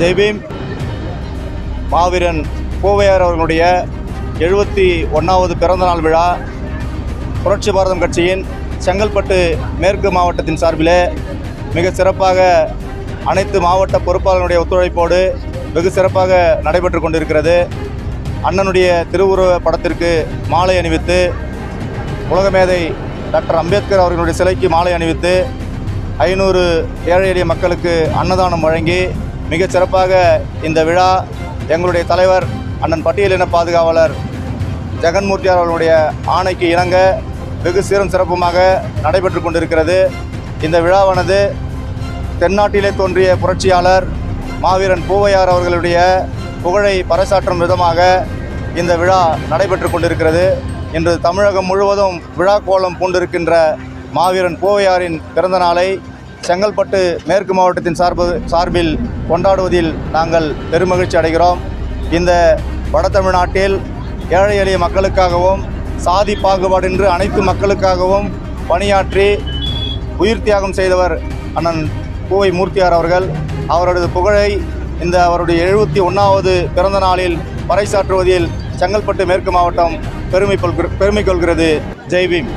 ஜெய்பீம் மாவீரன் கோவையார் அவர்களுடைய எழுபத்தி ஒன்றாவது பிறந்தநாள் விழா புரட்சி பாரதம் கட்சியின் செங்கல்பட்டு மேற்கு மாவட்டத்தின் சார்பிலே மிக சிறப்பாக அனைத்து மாவட்ட பொறுப்பாளர்களுடைய ஒத்துழைப்போடு வெகு சிறப்பாக நடைபெற்று கொண்டிருக்கிறது. அண்ணனுடைய திருவுருவ படத்திற்கு மாலை அணிவித்து உலகமேதை டாக்டர் அம்பேத்கர் அவர்களுடைய சிலைக்கு மாலை அணிவித்து ஐநூறு ஏழை எளிய மக்களுக்கு அன்னதானம் வழங்கி மிகச் சிறப்பாக இந்த விழா எங்களுடைய தலைவர் அண்ணன் பட்டியலின பாதுகாவலர் ஜெகன்மூர்த்தி அவர்களுடைய ஆணைக்கு இணங்க வெகு சீரும் சிறப்புமாக நடைபெற்று கொண்டிருக்கிறது. இந்த விழாவானது தென்னாட்டிலே தோன்றிய புரட்சியாளர் மாவீரன் பூவையார் அவர்களுடைய புகழை பறைசாற்றும் விதமாக இந்த விழா நடைபெற்று கொண்டிருக்கிறது. இன்று தமிழகம் முழுவதும் விழா கோலம் பூண்டிருக்கின்ற மாவீரன் பூவையாரின் பிறந்த நாளை செங்கல்பட்டு மேற்கு மாவட்டத்தின் சார்பு சார்பில் கொண்டாடுவதில் நாங்கள் பெருமகிழ்ச்சி அடைகிறோம். இந்த வட தமிழ்நாட்டில் ஏழை எளிய மக்களுக்காகவும் சாதி பாகுபாடின்றி அனைத்து மக்களுக்காகவும் பணியாற்றி உயிர் தியாகம் செய்தவர் அண்ணன் பூவை மூர்த்தியார் அவர்கள். அவரது புகழை இந்த அவருடைய எழுபத்தி ஒன்றாவது பிறந்த நாளில் பறைசாற்றுவதில் செங்கல்பட்டு மேற்கு மாவட்டம் பெருமை கொள்கிற பெருமை கொள்கிறது ஜெய்பீம்